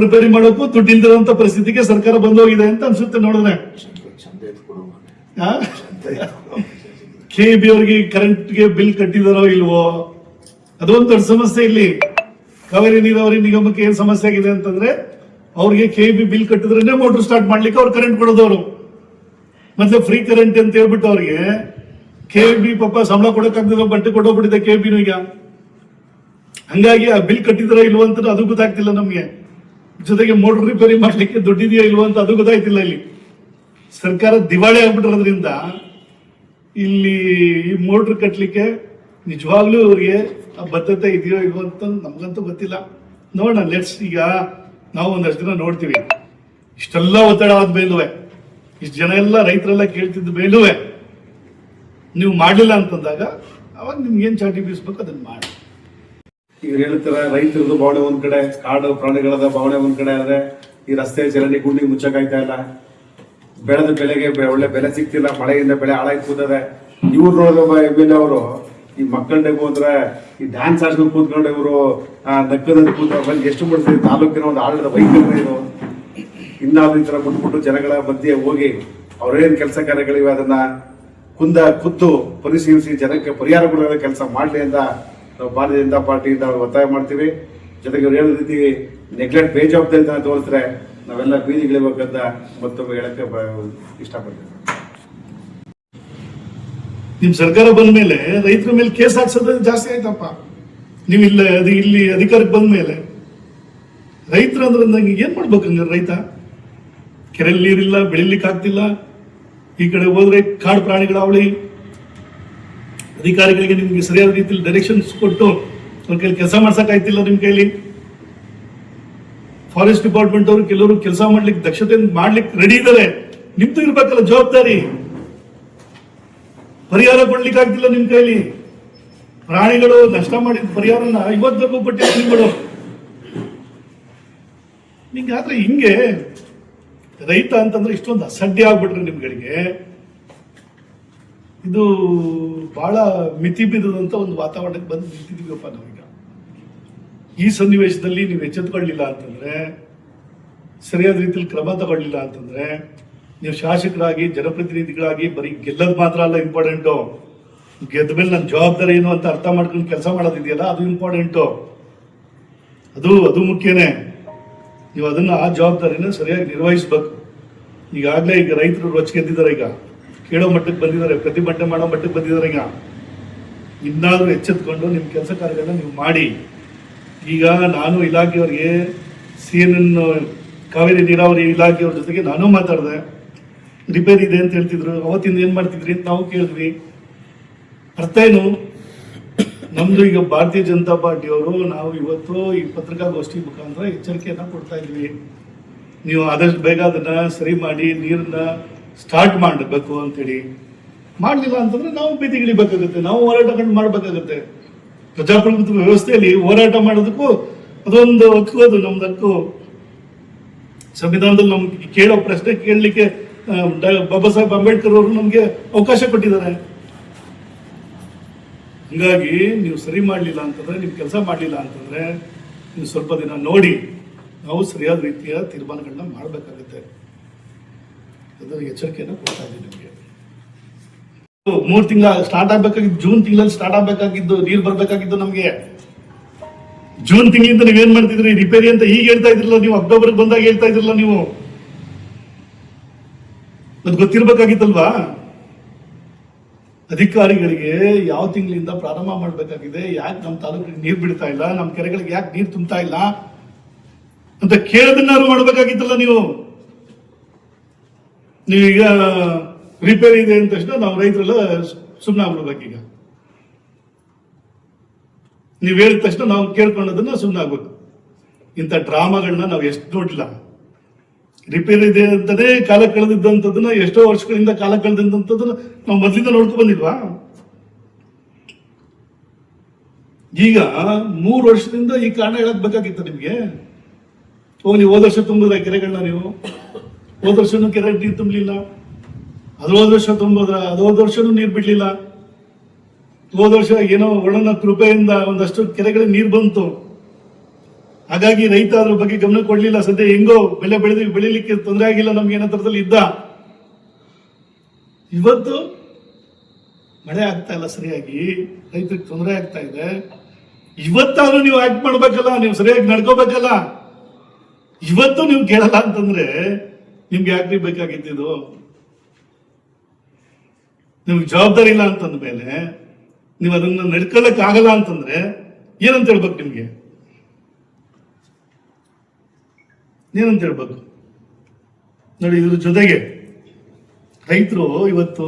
Repair ಮಾಡೋಕ್ಕೂ ದುಡ್ಡಿಲ್ದಿರೋಂತ ಪರಿಸ್ಥಿತಿಗೆ ಸರ್ಕಾರ ಬಂದೋಗಿದೆ ಅಂತ ಅನ್ಸುತ್ತೆ ನೋಡಿದ್ರೆ? ಕೆ ಬಿ ಅವ್ರಿಗೆ ಕರೆಂಟ್ಗೆ ಬಿಲ್ ಕಟ್ಟಿದಾರೋ ಇಲ್ವೋ? ಅದೊಂದು ದೊಡ್ಡ ಸಮಸ್ಯೆ ಇಲ್ಲಿ. ಕಾವೇರಿ ನೀರಾವರಿ ನಿಗಮಕ್ಕೆ ಏನ್ ಸಮಸ್ಯೆ ಆಗಿದೆ ಅಂತಂದ್ರೆ, ಅವ್ರಿಗೆ ಕೆ ಬಿ ಬಿಲ್ ಕಟ್ಟಿದ್ರೆ ಮೋಟರ್ ಸ್ಟಾರ್ಟ್ ಮಾಡ್ಲಿಕ್ಕೆ ಅವ್ರು ಕರೆಂಟ್ ಕೊಡೋದವ್ರು. ಮತ್ತೆ ಫ್ರೀ ಕರೆಂಟ್ ಅಂತ ಹೇಳ್ಬಿಟ್ಟು ಅವ್ರಿಗೆ ಕೆ ಬಿ ಪಾಪ ಸಂಬಳ ಕೊಡಕ್ಕಾಗ್ದಿರೋ ಬಟ್ಟೆ ಕೊಟ್ಟೋಗ್ಬಿಟ್ಟಿದೆ ಕೆ ಬಿನು ಈಗ. ಹಂಗಾಗಿ ಆ ಬಿಲ್ ಕಟ್ಟಿದ್ರ ಇಲ್ವಂತ ಅದು ಗೊತ್ತಾಗ್ತಿಲ್ಲ ನಮ್ಗೆ. ಜೊತೆಗೆ ಮೋಟರ್ ರಿಪೇರಿ ಮಾಡಲಿಕ್ಕೆ ದುಡ್ಡಿದೆಯೋ ಇಲ್ವೋ ಅಂತ ಅದು ಗೊತ್ತಾಯ್ತಿಲ್ಲ ಇಲ್ಲಿ. ಸರ್ಕಾರ ದಿವಾಳಿ ಆಗ್ಬಿಟ್ಟಿರೋದ್ರಿಂದ ಇಲ್ಲಿ ಈ ಮೋಟ್ರ್ ಕಟ್ಟಲಿಕ್ಕೆ ನಿಜವಾಗ್ಲೂ ಅವ್ರಿಗೆ ಆ ಬದ್ಧತೆ ಇದೆಯೋ ಇಲ್ವೋ ಅಂತ ನಮಗಂತೂ ಗೊತ್ತಿಲ್ಲ. ನೋಡೋಣ ಲೆಟ್ಸ್ ಈಗ ನಾವು ಒಂದಷ್ಟು ದಿನ ನೋಡ್ತೀವಿ. ಇಷ್ಟೆಲ್ಲ ಒತ್ತಡ ಆದ ಮೇಲುವೆ. ಇಷ್ಟು ಜನ ಎಲ್ಲ ರೈತರೆಲ್ಲ ಕೇಳ್ತಿದ್ದ ಮೇಲುವೆ. ನೀವು ಮಾಡಲಿಲ್ಲ ಅಂತಂದಾಗ ಅವಾಗ ನಿಮ್ಗೆ ಏನು ಚಾಟಿ ಬೀಸ್ಬೇಕು ಅದನ್ನ ಮಾಡಿ. ಈಗ ಹೇಳ್ತಾರೆ, ರೈತರದ್ದು ಭಾವನೆ ಒಂದ್ ಕಡೆ, ಕಾಡು ಪ್ರಾಣಿಗಳದ ಬಾವಣೆ ಒಂದ್ ಕಡೆ ಆದ್ರೆ ಈ ರಸ್ತೆ ಚರಂಡಿ ಗುಂಡಿ ಮುಚ್ಚಕ್ಕಾಯ್ತಾ ಇಲ್ಲ. ಬೆಳೆದ ಬೆಳೆಗೆ ಒಳ್ಳೆ ಬೆಲೆ ಸಿಗ್ತಿಲ್ಲ, ಮಳೆಯಿಂದ ಬೆಳೆ ಹಾಳಾಗಿ ಕೂತದೆ. ಇವ್ರು ನೋಡಿದ್ರೆ ಎಂ ಎಲ್ ಅವರು, ಈ ಮಕ್ಕಳನ್ನೇ ಅಂದ್ರೆ ಈ ಡ್ಯಾನ್ಸ್ ಆಡ್ಸ್ಕೊಂಡು ಕೂತ್ಕೊಂಡು ಇವರು ನಕ್ಕದಲ್ಲಿ ಕೂತ ಬಂದು ಎಷ್ಟು ಮಾಡ್ತೀವಿ ತಾಲೂಕಿನ ಒಂದು ಆಡಳಿತ ವೈದ್ಯರು ಇದು ಇನ್ನಾದ್ರೂ ಈ ತರ ಬಿಟ್ಬಿಟ್ಟು ಜನಗಳ ಮಧ್ಯೆ ಹೋಗಿ ಅವ್ರೇನ್ ಕೆಲಸ ಕಾರ್ಯಗಳಿವೆ ಅದನ್ನ ಕುಂದ ಕುತ್ತು ಪರಿಶೀಲಿಸಿ, ಜನಕ್ಕೆ ಪರಿಹಾರ ಕೊಡೋದ ಕೆಲಸ ಮಾಡಲಿ ಅಂತ ನಾವು ಭಾರತೀಯ ಜನತಾ ಪಾರ್ಟಿಯಿಂದ ಒತ್ತಾಯ ಮಾಡ್ತೀವಿ. ಜೊತೆಗೆ ಅವ್ರು ಹೇಳಿದ ರೀತಿ ನೆಗ್ಲೆಕ್ಟ್ ಬೇಜವಾಬ್ದಾರಿತನ ತೋರಿಸಿದ್ರೆ ನಾವೆಲ್ಲ ಬೀದಿಗಿಳಿಬೇಕಂತ ಮತ್ತೊಮ್ಮೆ ಹೇಳಕ್ಕೆ ಬ- ನಿಮ್ಮ ನಿಮ್ ಸರ್ಕಾರ ಬಂದ ಮೇಲೆ ರೈತರ ಮೇಲೆ ಕೇಸ್ ಹಾಕ್ಸೋದು ಜಾಸ್ತಿ ಆಯ್ತಪ್ಪ. ನೀವು ಇಲ್ಲ, ಅದು ಇಲ್ಲಿ ಅಧಿಕಾರಕ್ಕೆ ಬಂದ ಮೇಲೆ. ರೈತರು ಅಂದ್ರೆ ನಂಗೆ ಏನ್ ಮಾಡ್ಬೇಕು ಹಂಗಾರೆ ರೈತ? ಕೆರೆಯಲ್ಲಿ ನೀರಿಲ್ಲ, ಬೆಳಿಲಿಕ್ಕೆ ಆಗ್ತಿಲ್ಲ. ಈ ಕಡೆ ಹೋದ್ರೆ ಕಾಡು ಪ್ರಾಣಿಗಳ ಅವಳಿ ಅಧಿಕಾರಿಗಳಿಗೆ ನಿಮಗೆ ಸರಿಯಾದ ರೀತಿಯಲ್ಲಿ ಡೈರೆಕ್ಷನ್ಸ್ ಕೊಟ್ಟು ಅವ್ರ ಕೈಲಿ ಕೆಲಸ ಮಾಡ್ಸೋಕ್ಕಾಯ್ತಿಲ್ಲ ನಿಮ್ಮ ನಿಮ್ ಕೈಲಿ? ಫಾರೆಸ್ಟ್ ಡಿಪಾರ್ಟ್ಮೆಂಟ್ ಅವರು ಕೆಲವರು ಕೆಲಸ ಮಾಡ್ಲಿಕ್ಕೆ ದಕ್ಷತೆ ಮಾಡ್ಲಿಕ್ಕೆ ರೆಡಿ ಇದ್ದಾರೆ ನಿಮ್ದು ಇರ್ಬೇಕಲ್ಲ ಜವಾಬ್ದಾರಿ. ಪರಿಹಾರ ಕೊಡ್ಲಿಕ್ಕೆ ಆಗ್ತಿಲ್ಲ ನಿಮ್ ಕೈಲಿ. ಪ್ರಾಣಿಗಳು ನಷ್ಟ ಮಾಡಿದ ಪರಿಹಾರನ ಇವತ್ತು ಕೊಟ್ಟಿಲ್ಲ ನಿಮ್ಗಳು ನಿಂಗಾದ್ರೆ ಹಿಂಗೆ ರೈತ ಅಂತಂದ್ರೆ ಇಷ್ಟೊಂದು ಅಸಡ್ಡೆ ಆಗ್ಬಿಟ್ರೆ ನಿಮ್ಗಳಿಗೆ. ಇದು ಬಹಳ ಮಿತಿ ಬಿದ್ದಂತ ಒಂದು ವಾತಾವರಣಕ್ಕೆ ಬಂದು ನಿಂತಿದೀವಪ್ಪ ನಾವೀಗ. ಈ ಸನ್ನಿವೇಶದಲ್ಲಿ ನೀವು ಎಚ್ಚೆತ್ಕೊಳ್ಳಿಲ್ಲ ಅಂತಂದ್ರೆ, ಸರಿಯಾದ ರೀತಿಯಲ್ಲಿ ಕ್ರಮ ತಗೊಳ್ಳಿಲ್ಲ ಅಂತಂದ್ರೆ, ನೀವು ಶಾಸಕರಾಗಿ, ಜನಪ್ರತಿನಿಧಿಗಳಾಗಿ, ಬರೀ ಗೆಲ್ಲದ್ ಮಾತ್ರ ಅಲ್ಲ ಇಂಪಾರ್ಟೆಂಟು. ಗೆದ್ದ ಮೇಲೆ ನನ್ನ ಜವಾಬ್ದಾರಿ ಏನು ಅಂತ ಅರ್ಥ ಮಾಡ್ಕೊಂಡು ಕೆಲಸ ಮಾಡೋದಿದೆಯಲ್ಲ, ಅದು ಇಂಪಾರ್ಟೆಂಟು. ಅದು ಅದು ಮುಖ್ಯನೇ. ನೀವು ಅದನ್ನ ಆ ಜವಾಬ್ದಾರಿನ ಸರಿಯಾಗಿ ನಿರ್ವಹಿಸ್ಬೇಕು. ಈಗಾಗಲೇ ಈಗ ರೈತರು ರೊಚ್ಚಿಗೆದ್ದಿದ್ದಾರೆ ಈಗ. ಕೇಳೋ ಮಟ್ಟಕ್ಕೆ ಬಂದಿದ್ದಾರೆ, ಪ್ರತಿಭಟನೆ ಮಾಡೋ ಮಟ್ಟಕ್ಕೆ ಬಂದಿದ್ದಾರೆ ಈಗ. ಇನ್ನಾದರೂ ಎಚ್ಚೆತ್ಕೊಂಡು ನಿಮ್ಮ ಕೆಲಸ ಕಾರ್ಯಗಳನ್ನ ನೀವು ಮಾಡಿ. ಈಗ ನಾನು ಇಲಾಖೆಯವರಿಗೆ ಸಿ ಎನ್ ಎನ್ ಕಾವೇರಿ ನೀರಾವರಿ ಇಲಾಖೆಯವ್ರ ಜೊತೆಗೆ ನಾನು ಮಾತಾಡಿದೆ. ರಿಪೇರಿ ಇದೆ ಅಂತ ಹೇಳ್ತಿದ್ರು. ಅವತ್ತಿಂದ ಏನು ಮಾಡ್ತಿದ್ರಿ ಅಂತ ನಾವು ಕೇಳಿದ್ವಿ. ಅರ್ಥ ಏನು? ನಮ್ದು ಈಗ ಭಾರತೀಯ ಜನತಾ ಪಾರ್ಟಿಯವರು ನಾವು ಇವತ್ತು ಈ ಪತ್ರಿಕಾಗೋಷ್ಠಿ ಮುಖಾಂತರ ಎಚ್ಚರಿಕೆಯನ್ನ ಕೊಡ್ತಾ ಇದ್ವಿ. ನೀವು ಆದಷ್ಟು ಬೇಗ ಅದನ್ನ ಸರಿ ಮಾಡಿ, ನೀರನ್ನ ಸ್ಟಾರ್ಟ್ ಮಾಡಬೇಕು ಅಂತೇಳಿ. ಮಾಡಲಿಲ್ಲ ಅಂತಂದ್ರೆ ನಾವು ಬೀದಿಗಿಳಿಬೇಕಾಗುತ್ತೆ, ನಾವು ಹೋರಾಟಗಳು ಮಾಡಬೇಕಾಗುತ್ತೆ. ಪ್ರಜಾಪ್ರಭುತ್ವ ವ್ಯವಸ್ಥೆಯಲ್ಲಿ ಹೋರಾಟ ಮಾಡೋದಕ್ಕೂ, ಅದೊಂದು ಹಕ್ಕು, ಅದು ನಮ್ದು ಹಕ್ಕು. ಸಂವಿಧಾನದಲ್ಲಿ ನಮ್ಗೆ ಕೇಳೋ ಪ್ರಶ್ನೆ ಕೇಳಲಿಕ್ಕೆ ಬಾಬಾ ಸಾಹೇಬ್ ಅಂಬೇಡ್ಕರ್ ಅವರು ನಮಗೆ ಅವಕಾಶ ಕೊಟ್ಟಿದ್ದಾರೆ. ಹಂಗಾಗಿ ನೀವು ಸರಿ ಮಾಡಲಿಲ್ಲ ಅಂತಂದ್ರೆ, ನೀವು ಕೆಲಸ ಮಾಡಲಿಲ್ಲ ಅಂತಂದ್ರೆ, ನೀವು ಸ್ವಲ್ಪ ದಿನ ನೋಡಿ, ನಾವು ಸರಿಯಾದ ರೀತಿಯ ತೀರ್ಮಾನಗಳನ್ನ ಮಾಡಬೇಕಾಗುತ್ತೆ. ಅದರ ಎಚ್ಚರಿಕೆಯನ್ನು ಕೊಡ್ತಾ ಇದ್ದೀನಿ ನಿಮಗೆ. ಮೂರು ತಿಂಗಳ ಸ್ಟಾರ್ಟ್ ಆಗ್ಬೇಕಾಗಿದ್ದು, ಜೂನ್ ತಿಂಗಳಲ್ಲಿ ಸ್ಟಾರ್ಟ್ ಆಗ್ಬೇಕಾಗಿದ್ದು, ನೀರು ಬರ್ಬೇಕಾಗಿದ್ದು ನಮಗೆ. ಜೂನ್ ತಿಂಗಳಿಂದ ನೀವೇನ್ ಮಾಡ್ತಿದ್ರಿ? ರಿಪೇರಿ ಅಂತ ಈಗ ಹೇಳ್ತಾ ಇದ್ರಲ್ಲ ನೀವು ಅಕ್ಟೋಬರ್ ಬಂದಾಗ ಹೇಳ್ತಾ ಇದ್ರಲ್ಲ ನೀವು. ಅದು ಗೊತ್ತಿರ್ಬೇಕಾಗಿತ್ತಲ್ವಾ? ಅಧಿಕಾರಿಗಳಿಗೆ ಯಾವ ತಿಂಗಳಿಂದ ಪ್ರಾರಂಭ ಮಾಡಬೇಕಾಗಿದೆ? ಯಾಕೆ ನಮ್ಮ ತಾಲೂಕಿಗೆ ನೀರು ಬಿಡ್ತಾ ಇಲ್ಲ? ನಮ್ಮ ಕೆರೆಗಳಿಗೆ ಯಾಕೆ ನೀರು ತುಂಬ್ತಾ ಇಲ್ಲ? ಅಂತ ಕೇಳೋದನ್ನ ಮಾಡ್ಬೇಕಾಗಿತ್ತಲ್ಲ ನೀವು. ನೀವೀಗ ರಿಪೇರಿ ಇದೆ ಅಂದ ತಕ್ಷಣ ನಾವು ರೈತರೆಲ್ಲ ಸುಮ್ಮನೆ ಆಗ್ಬಿಡ್ಬೇಕೀಗ ನೀವು ಹೇಳಿದ ತಕ್ಷಣ ನಾವು ಕೇಳ್ಕೊಂಡದನ್ನ ಸುಮ್ಮನೆ ಆಗ್ಬೇಕು. ಇಂಥ ಡ್ರಾಮಾಗಳನ್ನ ನಾವು ಎಷ್ಟು ನೋಡಿಲ್ಲ ರಿಪೇರಿ ಇದೆ ಅಂತಲೇ ಕಾಲ ಕಳೆದಿದ್ದಂಥದ್ದನ್ನ ಎಷ್ಟೋ ವರ್ಷಗಳಿಂದ ಕಾಲ ಕಳೆದಿದ್ದಂಥದ್ದನ್ನ ನಾವು ಮೊದಲಿಂದ ನೋಡ್ಕೊ ಬಂದಿಲ್ವಾ? ಈಗ ಮೂರು ವರ್ಷದಿಂದ ಈ ಕಾರಣ ಹೇಳಕ್ ಬೇಕಾಗಿತ್ತು ನಿಮ್ಗೆ. ನೀವು ಹೋದ ವರ್ಷ ತುಂಬಿದ್ರೆ ಕೆರೆಗಳನ್ನ ನೀವು. ಹೋದ ವರ್ಷನೂ ಕೆರೆ ನೀರು ತುಂಬಲಿಲ್ಲ. ಅದು ಹೋದ ವರ್ಷ ತುಂಬೋದ್ರ ಅದು ಹೋದ ವರ್ಷನೂ ನೀರು ಬಿಡಲಿಲ್ಲ. ಹೋದ ವರ್ಷ ಏನೋ ಒಳನ ಕೃಪೆಯಿಂದ ಒಂದಷ್ಟು ಕೆರೆಗಳಿಗೆ ನೀರು ಬಂತು. ಹಾಗಾಗಿ ರೈತ ಅದ್ರ ಬಗ್ಗೆ ಗಮನ ಕೊಡ್ಲಿಲ್ಲ. ಸದ್ಯ ಹೆಂಗೋ ಬೆಳೆ ಬೆಳೆದು, ಬೆಳಿಲಿಕ್ಕೆ ತೊಂದರೆ ಆಗಿಲ್ಲ. ನಮ್ಗೆ ಏನೋ ಇದ್ದ. ಇವತ್ತು ಮಳೆ ಆಗ್ತಾ ಇಲ್ಲ ಸರಿಯಾಗಿ. ರೈತರಿಗೆ ತೊಂದರೆ ಆಗ್ತಾ ಇದೆ. ಇವತ್ತಾದ್ರೂ ನೀವು ಆಕ್ಟ್ ಮಾಡ್ಬೇಕಲ್ಲ, ನೀವು ಸರಿಯಾಗಿ ನಡ್ಕೋಬೇಕಲ್ಲ. ಇವತ್ತು ನೀವು ಕೇಳಲ್ಲ ಅಂತಂದ್ರೆ ನಿಮ್ಗೆ ಯಾಕ್ರಿ ಬೇಕಾಗಿದ್ದು ನಿಮ್ಗೆ ಜವಾಬ್ದಾರಿ ಇಲ್ಲ ಅಂತಂದ ಮೇಲೆ ನೀವು ಅದನ್ನ ನಡ್ಕೊಳ್ಳಕ್ ಆಗಲ್ಲ ಅಂತಂದ್ರೆ ಏನಂತ ಹೇಳ್ಬೇಕು ನಿಮ್ಗೆ? ಏನಂತ ಹೇಳ್ಬೇಕು? ನೋಡಿ, ಇದ್ರ ಜೊತೆಗೆ ರೈತರು ಇವತ್ತು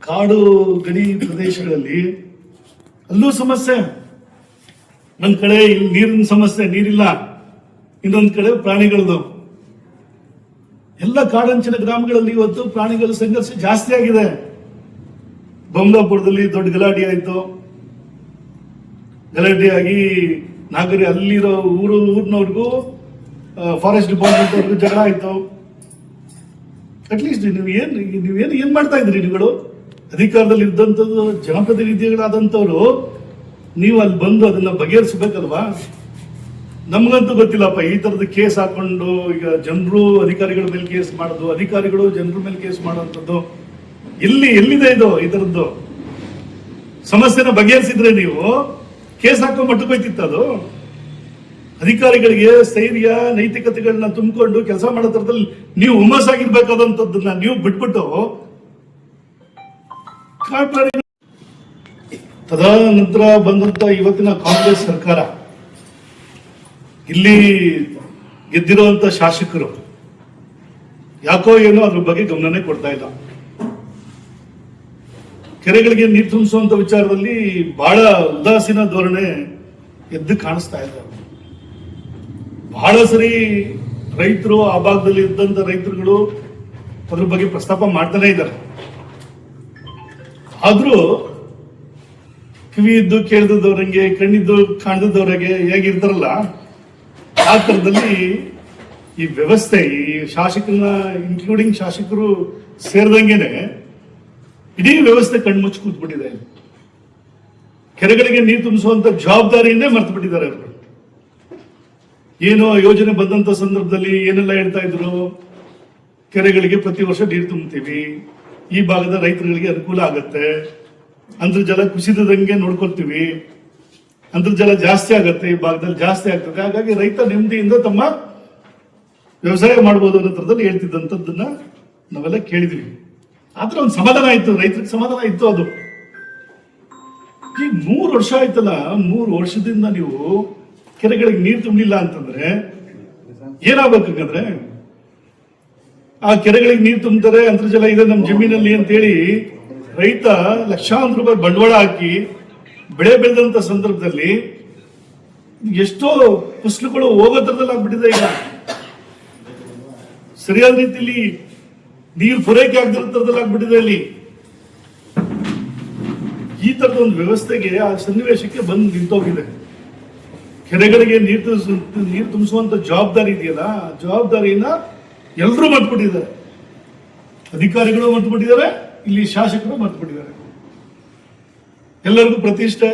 ಕಾಡು ಗಡಿ ಪ್ರದೇಶಗಳಲ್ಲಿ ಅಲ್ಲೂ ಸಮಸ್ಯೆ. ಒಂದ್ ಕಡೆ ಇಲ್ಲಿ ನೀರಿನ ಸಮಸ್ಯೆ, ನೀರಿಲ್ಲ. ಇನ್ನೊಂದ್ ಕಡೆ ಪ್ರಾಣಿಗಳದು. ಎಲ್ಲ ಕಾಡಂಚಿನ ಗ್ರಾಮಗಳಲ್ಲಿ ಇವತ್ತು ಪ್ರಾಣಿಗಳ ಸಂಘರ್ಷ ಜಾಸ್ತಿ ಆಗಿದೆ. ಬೊಮ್ಲಾಪುರದಲ್ಲಿ ದೊಡ್ಡ ಗಲಾಟೆ ಆಯಿತು. ಗಲಾಟೆ ಆಗಿ ನಾಗರಿ ಅಲ್ಲಿರೋ ಊರು, ಊರಿನವ್ರಿಗೂ ಫಾರೆಸ್ಟ್ ಡಿಪಾರ್ಟ್ಮೆಂಟ್ ಅವ್ರಿಗೂ ಜಗಳ ಆಯ್ತು. ಅಟ್ಲೀಸ್ಟ್ ನೀವು ಏನು ನೀವೇನು ಏನು ಮಾಡ್ತಾ ಇದ್ರಿ ನೀವುಗಳು ಅಧಿಕಾರದಲ್ಲಿ ಇದ್ದಂಥದ್ದು ಜನಪ್ರತಿನಿಧಿಗಳಾದಂಥವ್ರು ನೀವು ಅಲ್ಲಿ ಬಂದು ಅದನ್ನ ಬಗೆಹರಿಸಬೇಕಲ್ವಾ? ನಮ್ಗಂತೂ ಗೊತ್ತಿಲ್ಲಪ್ಪ, ಈ ತರದ ಕೇಸ್ ಹಾಕೊಂಡು ಈಗ ಜನರು ಅಧಿಕಾರಿಗಳ ಮೇಲೆ ಕೇಸ್ ಮಾಡೋದು, ಅಧಿಕಾರಿಗಳು ಜನರ ಮೇಲೆ ಕೇಸ್ ಮಾಡುವಂಥದ್ದು, ಎಲ್ಲಿ, ಎಲ್ಲಿದೆ ಇದು, ಈ ತರದ್ದು? ಸಮಸ್ಯೆನ ಬಗೆಹರಿಸಿದ್ರೆ ನೀವು ಕೇಸ್ ಹಾಕೋ ಮಟ್ಟಕ್ಕೆ ಅದು. ಅಧಿಕಾರಿಗಳಿಗೆ ಸ್ಥೈರ್ಯ ನೈತಿಕತೆಗಳನ್ನ ತುಂಬಿಕೊಂಡು ಕೆಲಸ ಮಾಡೋ ಥರದಲ್ಲಿ ನೀವು ಹುಮ್ಮಸ್ಸಾಗಿರ್ಬೇಕಾದಂಥದ್ದನ್ನ ನೀವು ಬಿಟ್ಬಿಟ್ಟು ತದ ತದನಂತರ ಬಂದಂತ ಇವತ್ತಿನ ಕಾಂಗ್ರೆಸ್ ಸರ್ಕಾರ. ಇಲ್ಲಿ ಗೆದ್ದಿರುವಂತ ಶಾಸಕರು ಯಾಕೋ ಏನೋ ಅದ್ರ ಬಗ್ಗೆ ಗಮನನೇ ಕೊಡ್ತಾ ಇಲ್ಲ. ಕೆರೆಗಳಿಗೆ ನೀರು ತುಂಬಿಸುವಂತ ವಿಚಾರದಲ್ಲಿ ಬಹಳ ಉದಾಸೀನ ಧೋರಣೆ ಎದ್ದು ಕಾಣಿಸ್ತಾ ಇದೆ. ಬಹಳ ಸರಿ ರೈತರು ಆ ಭಾಗದಲ್ಲಿ ಇದ್ದಂತ ರೈತರುಗಳು ಅದ್ರ ಬಗ್ಗೆ ಪ್ರಸ್ತಾಪ ಮಾಡ್ತಾನೆ ಇದ್ದಾರೆ. ಆದ್ರೂ ಕಿವಿ ಇದ್ದು ಕೇಳ್ದವ್ರಂಗೆ ಕಣ್ಣಿದ್ದು ಕಾಣ್ದವ್ರಿಗೆ ಹೇಗಿರ್ತಾರಲ್ಲ ಆ ಥರದಲ್ಲಿ ಈ ವ್ಯವಸ್ಥೆ, ಈ ಶಾಸಕರನ್ನ ಇನ್ಕ್ಲೂಡಿಂಗ್ ಶಾಸಕರು ಸೇರಿದಂಗೆನೆ ಇಡೀ ವ್ಯವಸ್ಥೆ ಕಣ್ಮುಚ್ಚಿ ಕೂತ್ಬಿಟ್ಟಿದೆ. ಕೆರೆಗಳಿಗೆ ನೀರು ತುಂಬಿಸುವಂತ ಜವಾಬ್ದಾರಿಯನ್ನೇ ಮರ್ತು ಬಿಟ್ಟಿದ್ದಾರೆ ಅವರು. ಏನೋ ಯೋಜನೆ ಬಂದಂತ ಸಂದರ್ಭದಲ್ಲಿ ಏನೆಲ್ಲ ಹೇಳ್ತಾ ಇದ್ರು? ಕೆರೆಗಳಿಗೆ ಪ್ರತಿ ವರ್ಷ ನೀರು ತುಂಬ್ತೀವಿ ಈ ಭಾಗದ ರೈತರುಗಳಿಗೆ ಅನುಕೂಲ ಆಗತ್ತೆ. ಅಂತರ್ಜಲ ಕುಸಿದಂಗೆ ನೋಡ್ಕೊಳ್ತೀವಿ. ಅಂತರ್ಜಲ ಜಾಸ್ತಿ ಆಗುತ್ತೆ, ಈ ಭಾಗದಲ್ಲಿ ಜಾಸ್ತಿ ಆಗ್ತದೆ. ಹಾಗಾಗಿ ರೈತ ನೆಮ್ಮದಿಯಿಂದ ತಮ್ಮ ವ್ಯವಸಾಯ ಮಾಡ್ಬೋದು ಅನ್ನೋ ಥರದಲ್ಲಿ ಹೇಳ್ತಿದ್ದಂಥದ್ದನ್ನ ನಾವೆಲ್ಲ ಕೇಳಿದ್ವಿ. ಆದ್ರೆ ಒಂದು ಸಮಾಧಾನ ಆಯ್ತು, ರೈತರಿಗೆ ಸಮಾಧಾನ ಇತ್ತು ಅದು. ಈ ಮೂರು ವರ್ಷ ಆಯ್ತಲ್ಲ ಮೂರು ವರ್ಷದಿಂದ ನೀವು ಕೆರೆಗಳಿಗೆ ನೀರು ತುಂಬಲಿಲ್ಲ ಅಂತಂದ್ರೆ ಏನಾಗ್ಬೇಕಂದ್ರೆ ಆ ಕೆರೆಗಳಿಗೆ ನೀರು ತುಂಬ್ತಾರೆ ಅಂತರ್ಜಲ ಇದೆ ನಮ್ಮ ಜಮೀನಲ್ಲಿ ಅಂತೇಳಿ ರೈತ ಲಕ್ಷಾಂತರ ರೂಪಾಯಿ ಬಂಡವಾಳ ಹಾಕಿ ಬೆಳೆ ಬೆಳೆದಂತ ಸಂದರ್ಭದಲ್ಲಿ ಎಷ್ಟೋ ಫಸಲುಗಳು ಹೋಗೋ ಥರದಲ್ಲಿ ಆಗ್ಬಿಟ್ಟಿದೆ ಈಗ. ಸರಿಯಾದ ರೀತಿಯಲ್ಲಿ ನೀರು ಪೂರೈಕೆ ಆಗದಿರೋ ಥರದಲ್ಲಿ ಆಗ್ಬಿಟ್ಟಿದೆ ಅಲ್ಲಿ ಈ ತರದ ಒಂದು ವ್ಯವಸ್ಥೆಗೆ ಆ ಸನ್ನಿವೇಶಕ್ಕೆ ಬಂದು ನಿಂತೋಗಿದೆ. ಕೆರೆಗಳಿಗೆ ನೀರು ನೀರು ತುಂಬಿಸುವಂತ ಜವಾಬ್ದಾರಿ ಇದೆಯಲ್ಲ, ಆ ಜವಾಬ್ದಾರಿಯನ್ನ ಎಲ್ಲರೂ ಮರ್ತ್ಬಿಟ್ಟಿದ್ದಾರೆ. ಅಧಿಕಾರಿಗಳು ಮರ್ತ್ಬಿಟ್ಟಿದ್ದಾರೆ, ಇಲ್ಲಿ ಶಾಸಕರು ಮರ್ತ್ಬಿಟ್ಟಿದ್ದಾರೆ. ಎಲ್ಲರಿಗೂ ಪ್ರತಿಷ್ಠೆ.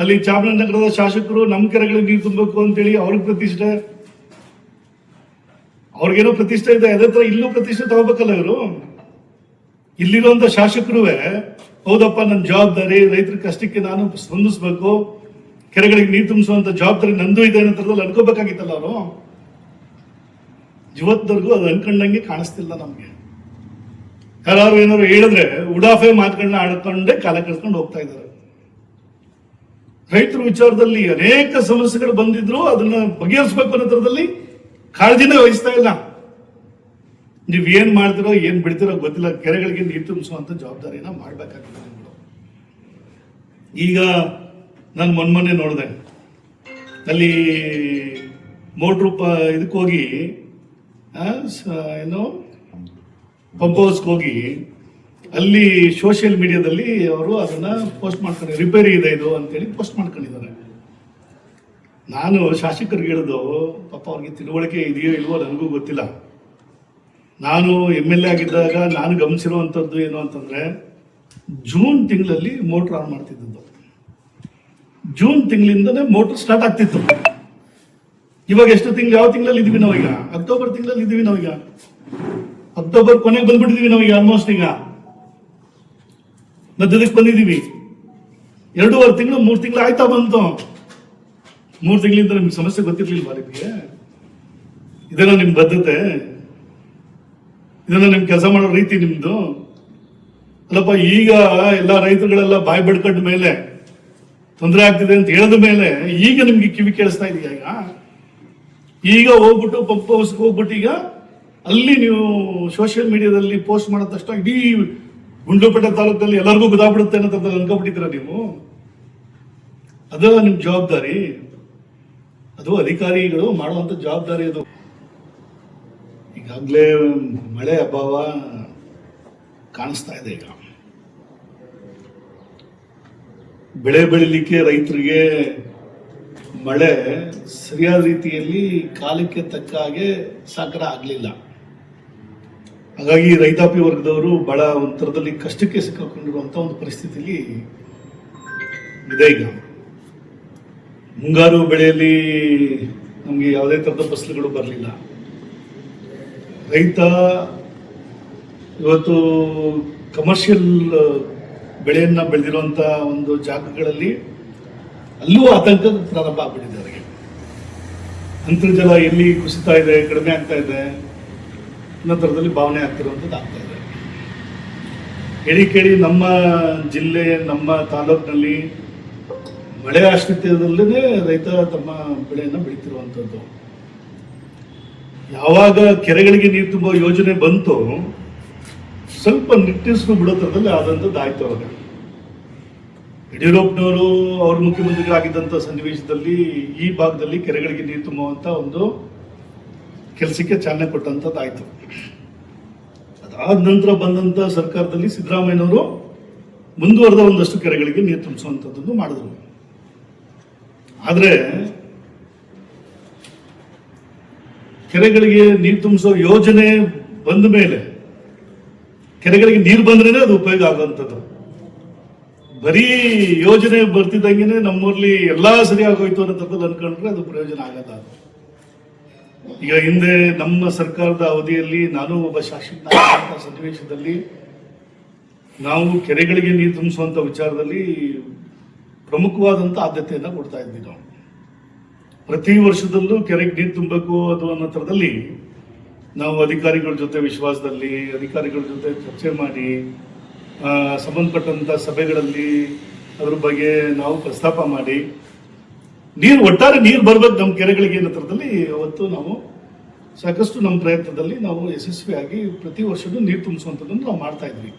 ಅಲ್ಲಿ ಚಾಮರಾಜನಗರದ ಶಾಸಕರು ನಮ್ಮ ಕೆರೆಗಳಿಗೆ ನೀರು ತುಂಬಬೇಕು ಅಂತೇಳಿ ಅವ್ರಿಗೆ ಪ್ರತಿಷ್ಠೆ. ಅವ್ರಿಗೇನೋ ಪ್ರತಿಷ್ಠೆ ಇದೆ, ಅದೇ ತರ ಇಲ್ಲೂ ಪ್ರತಿಷ್ಠೆ ತಗೋಬೇಕಲ್ಲ ಇವರು? ಇಲ್ಲಿರುವಂತ ಶಾಸಕರುವೆ, ಹೌದಪ್ಪ, ನನ್ನ ಜವಾಬ್ದಾರಿ, ರೈತರ ಕಷ್ಟಕ್ಕೆ ನಾನು ಸ್ಪಂದಿಸ್ಬೇಕು, ಕೆರೆಗಳಿಗೆ ನೀರು ತುಂಬಿಸುವಂತ ಜವಾಬ್ದಾರಿ ನಂದು ಇದೆ ಅನ್ನೋ ಥರದಲ್ಲಿ ಅನ್ಕೋಬೇಕಾಗಿತ್ತಲ್ಲ ಅವರು? ಇವತ್ತವರೆಗೂ ಅದು ಅನ್ಕೊಂಡಂಗೆ ಕಾಣಿಸ್ತಿಲ್ಲ ನಮ್ಗೆ. ಯಾರು ಏನಾದ್ರು ಹೇಳಿದ್ರೆ ಉಡಾಫೆ ಮಾತುಗಳನ್ನ ಆಡ್ಕೊಂಡೇ ಕಾಲ ಕಳ್ಕೊಂಡು ಹೋಗ್ತಾ ಇದ್ದಾರೆ. ರೈತರ ವಿಚಾರದಲ್ಲಿ ಅನೇಕ ಸಮಸ್ಯೆಗಳು ಬಂದಿದ್ರು, ಅದನ್ನ ಬಗೆಹರಿಸಬೇಕು ಅನ್ನೋ ಥರದಲ್ಲಿ ಕಾಳಜಿನೇ ವಹಿಸ್ತಾ ಇಲ್ಲ. ನೀವು ಏನ್ ಮಾಡ್ತಿರೋ, ಏನ್ ಬಿಡ್ತಿರೋ ಗೊತ್ತಿಲ್ಲ. ಕೆರೆಗಳಿಗೆ ನೀರು ತುಂಬಿಸುವಂತ ಜವಾಬ್ದಾರಿನ ಮಾಡ್ಬೇಕಾಗ್ತದೆ ಈಗ ನಾನು ಮೊನ್ನೆ ನೋಡಿದೆ. ಅಲ್ಲಿ ಮೋಟ್ರು ಇದಕ್ಕೋಗಿ ಏನು? ಪಂಪ್ ಹೌಸ್ಗೆ ಹೋಗಿ ಅಲ್ಲಿ ಸೋಷಿಯಲ್ ಮೀಡಿಯಾದಲ್ಲಿ ಅವರು ಅದನ್ನ ಪೋಸ್ಟ್ ಮಾಡ್ಕೊಂಡು ರಿಪೇರಿ ಇದೆ ಇದು ಅಂತೇಳಿ ಪೋಸ್ಟ್ ಮಾಡ್ಕೊಂಡಿದ್ದಾರೆ. ನಾನು ಶಾಸಕರಿಗೆ ಹೇಳಿದು, ಪಾಪ ಅವ್ರಿಗೆ ತಿಳುವಳಿಕೆ ಇದೆಯೋ ಇಲ್ವೋ ನನಗೂ ಗೊತ್ತಿಲ್ಲ. ನಾನು ಎಂ ಎಲ್ ಎ ಆಗಿದ್ದಾಗ ನಾನು ಗಮನಿಸಿರುವಂಥದ್ದು ಏನು ಅಂತಂದ್ರೆ ಜೂನ್ ತಿಂಗಳಲ್ಲಿ ಮೋಟ್ರ್ ಆನ್ ಮಾಡ್ತಿದ್ದದ್ದು. ಜೂನ್ ತಿಂಗಳಿಂದನೇ ಮೋಟ್ರ್ ಸ್ಟಾರ್ಟ್ ಆಗ್ತಿತ್ತು. ಇವಾಗ ಎಷ್ಟು ತಿಂಗಳು, ಯಾವ ತಿಂಗಳಲ್ಲಿ ಇದೀವಿ ನಾವೀಗ? ಅಕ್ಟೋಬರ್ ತಿಂಗಳಲ್ಲಿ ಇದೀವಿ ನಾವೀಗ. ಅಕ್ಟೋಬರ್ ಕೊನೆಗೆ ಬಂದ್ಬಿಟ್ಟಿದೀವಿ ಈಗ ಆಲ್ಮೋಸ್ಟ್ ಈಗ. ಮಧ್ಯದಕ್ಕೆ ಬಂದಿದ್ದೀವಿ ಎರಡೂವರೆ ತಿಂಗಳು, ಮೂರು ತಿಂಗಳು ಆಯ್ತಾ ಬಂತು. ಮೂರು ತಿಂಗಳಿಂದ ನಿಮ್ಗೆ ಸಮಸ್ಯೆ ಗೊತ್ತಿರ್ಲಿಲ್ವಾ ನಿಮಗೆ? ಇದೆಲ್ಲ ನಿಮ್ ಬದ್ಧತೆ. ಇದೆಲ್ಲ ನಿಮ್ ಕೆಲಸ ಮಾಡೋ ರೀತಿ ನಿಮ್ದು. ಅಲ್ಲಪ್ಪ, ಈಗ ಎಲ್ಲ ರೈತರುಗಳೆಲ್ಲ ಬಾಯಿ ಬಡ್ಕಂಡ ಮೇಲೆ, ತೊಂದರೆ ಆಗ್ತಿದೆ ಅಂತ ಹೇಳಿದ ಮೇಲೆ, ಈಗ ನಿಮ್ಗೆ ಕಿವಿ ಕೇಳಿಸ್ತಾ ಇದೆಯಾ ಈಗ? ಈಗ ಹೋಗ್ಬಿಟ್ಟು ಪಂಪ್ ಹೌಸ್ಗೆ ಹೋಗ್ಬಿಟ್ಟು ಈಗ ಅಲ್ಲಿ ನೀವು ಸೋಷಿಯಲ್ ಮೀಡಿಯಾದಲ್ಲಿ ಪೋಸ್ಟ್ ಮಾಡಿದ ತಕ್ಷಣ ಇಡೀ ಗುಂಡ್ಲುಪೇಟೆ ತಾಲೂಕಲ್ಲಿ ಎಲ್ಲರಿಗೂ ಗೊತ್ತಾಗ್ಬಿಡುತ್ತೆ ಅನ್ನೋದ್ರಲ್ಲಿ ಅನ್ಕೊಬಿಟ್ಟಿದ್ದೀರಾ ನೀವು? ಅದೆಲ್ಲ ನಿಮ್ಮ ಜವಾಬ್ದಾರಿ. ಅದು ಅಧಿಕಾರಿಗಳು ಮಾಡುವಂತ ಜವಾಬ್ದಾರಿ ಅದು. ಈಗಾಗಲೇ ಮಳೆ ಅಭಾವ ಕಾಣಿಸ್ತಾ ಇದೆ ಈಗ. ಬೆಳೆ ಬೆಳಿಲಿಕ್ಕೆ ರೈತರಿಗೆ ಮಳೆ ಸರಿಯಾದ ರೀತಿಯಲ್ಲಿ ಕಾಲಕ್ಕೆ ತಕ್ಕ ಹಾಗೆ ಸಾಕಾರ ಆಗಲಿಲ್ಲ. ಹಾಗಾಗಿ ರೈತಾಪಿ ವರ್ಗದವರು ಬಹಳ ಒಂಥರದಲ್ಲಿ ಕಷ್ಟಕ್ಕೆ ಸಿಕ್ಕಾಕೊಂಡಿರುವಂತ ಒಂದು ಪರಿಸ್ಥಿತಿಲಿ ಇದೆ ಈಗ. ಮುಂಗಾರು ಬೆಳೆಯಲ್ಲಿ ನಮಗೆ ಯಾವುದೇ ಥರದ ಫಸಲುಗಳು ಬರಲಿಲ್ಲ. ರೈತ ಇವತ್ತು ಕಮರ್ಷಿಯಲ್ ಬೆಳೆಯನ್ನ ಬೆಳೆದಿರುವಂಥ ಒಂದು ಜಾಗಗಳಲ್ಲಿ ಅಲ್ಲೂ ಆತಂಕ ಪ್ರಾರಂಭ ಆಗ್ಬಿಟ್ಟಿದೆ ಅವರಿಗೆ. ಅಂತರ್ಜಲ ಎಲ್ಲಿ ಕುಸಿತಾ ಇದೆ, ಕಡಿಮೆ ಆಗ್ತಾ ಇದೆ ಅನ್ನೋ ಥರದಲ್ಲಿ ಭಾವನೆ ಆಗ್ತಿರುವಂಥದ್ದು ಆಗ್ತಾ ಇದೆ. ಕೇಳಿ ಕೇಳಿ ನಮ್ಮ ಜಿಲ್ಲೆ, ನಮ್ಮ ತಾಲೂಕಿನಲ್ಲಿ ಮಳೆ ಆಶ್ರಿತದಲ್ಲೇ ರೈತ ತಮ್ಮ ಬೆಳೆಯನ್ನು ಬೆಳೀತಿರುವಂಥದ್ದು. ಯಾವಾಗ ಕೆರೆಗಳಿಗೆ ನೀರು ತುಂಬೋ ಯೋಜನೆ ಬಂತು, ಸ್ವಲ್ಪ ನಿಟ್ಟಿಸ್ಕೊಂಡು ಬಿಡೋ ಥರದಲ್ಲಿ ಆದಂಥದ್ದು ಆಯ್ತು ಅವಾಗ ಯಡಿಯೂರಪ್ಪನವರು ಅವ್ರ ಮುಖ್ಯಮಂತ್ರಿಗಳಾಗಿದ್ದಂಥ ಸನ್ನಿವೇಶದಲ್ಲಿ ಈ ಭಾಗದಲ್ಲಿ ಕೆರೆಗಳಿಗೆ ನೀರು ತುಂಬುವಂತ ಒಂದು ಕೆಲಸಕ್ಕೆ ಚಾಲನೆ ಕೊಟ್ಟಂಥದ್ದಾಯಿತು ಅದಾದ ನಂತರ ಬಂದಂತ ಸರ್ಕಾರದಲ್ಲಿ ಸಿದ್ದರಾಮಯ್ಯನವರು ಮುಂದುವರೆದ ಒಂದಷ್ಟು ಕೆರೆಗಳಿಗೆ ನೀರು ತುಂಬಿಸುವಂಥದ್ದನ್ನು ಮಾಡಿದ್ರು. ಆದ್ರೆ ಕೆರೆಗಳಿಗೆ ನೀರು ತುಂಬಿಸೋ ಯೋಜನೆ ಬಂದ ಮೇಲೆ ಕೆರೆಗಳಿಗೆ ನೀರು ಬಂದ್ರೇನೆ ಅದು ಉಪಯೋಗ ಆಗುವಂಥದ್ದು ಬರೀ ಯೋಜನೆ ಬರ್ತಿದ್ದಂಗೆ ನಮ್ಮೂರಲ್ಲಿ ಎಲ್ಲ ಸರಿ ಆಗೋಯ್ತು ಅನ್ನೋ ಥರದಲ್ಲಿ ಅನ್ಕೊಂಡ್ರೆ ಅದು ಪ್ರಯೋಜನ ಆಗಲ್ಲ. ಅದು ಈಗ ಹಿಂದೆ ನಮ್ಮ ಸರ್ಕಾರದ ಅವಧಿಯಲ್ಲಿ ನಾನು ಒಬ್ಬ ಶಾಸಕ ಸನ್ನಿವೇಶದಲ್ಲಿ ನಾವು ಕೆರೆಗಳಿಗೆ ನೀರು ತುಂಬಿಸುವಂತ ವಿಚಾರದಲ್ಲಿ ಪ್ರಮುಖವಾದಂತ ಆದ್ಯತೆಯನ್ನು ಕೊಡ್ತಾ ಇದ್ವಿ ನಾವು. ಪ್ರತಿ ವರ್ಷದಲ್ಲೂ ಕೆರೆಗೆ ನೀರು ತುಂಬಬೇಕು ಅದು ಅನ್ನೋ ಥರದಲ್ಲಿ ನಾವು ಅಧಿಕಾರಿಗಳ ಜೊತೆ ವಿಶ್ವಾಸದಲ್ಲಿ, ಅಧಿಕಾರಿಗಳ ಜೊತೆ ಚರ್ಚೆ ಮಾಡಿ ಸಂಬಂಧಪಟ್ಟಂಥ ಸಭೆಗಳಲ್ಲಿ ಅದ್ರ ಬಗ್ಗೆ ನಾವು ಪ್ರಸ್ತಾಪ ಮಾಡಿ ನೀರು ಒಟ್ಟಾರೆ ನೀರು ಬರ್ಬೇಕು ನಮ್ಮ ಕೆರೆಗಳಿಗೆ ಹತ್ರದಲ್ಲಿ ಅವತ್ತು ನಾವು ಸಾಕಷ್ಟು ನಮ್ಮ ಪ್ರಯತ್ನದಲ್ಲಿ ನಾವು ಯಶಸ್ವಿಯಾಗಿ ಪ್ರತಿ ವರ್ಷವೂ ನೀರು ತುಂಬಿಸುವಂಥದ್ದನ್ನು ನಾವು ಮಾಡ್ತಾ ಇದ್ವಿ.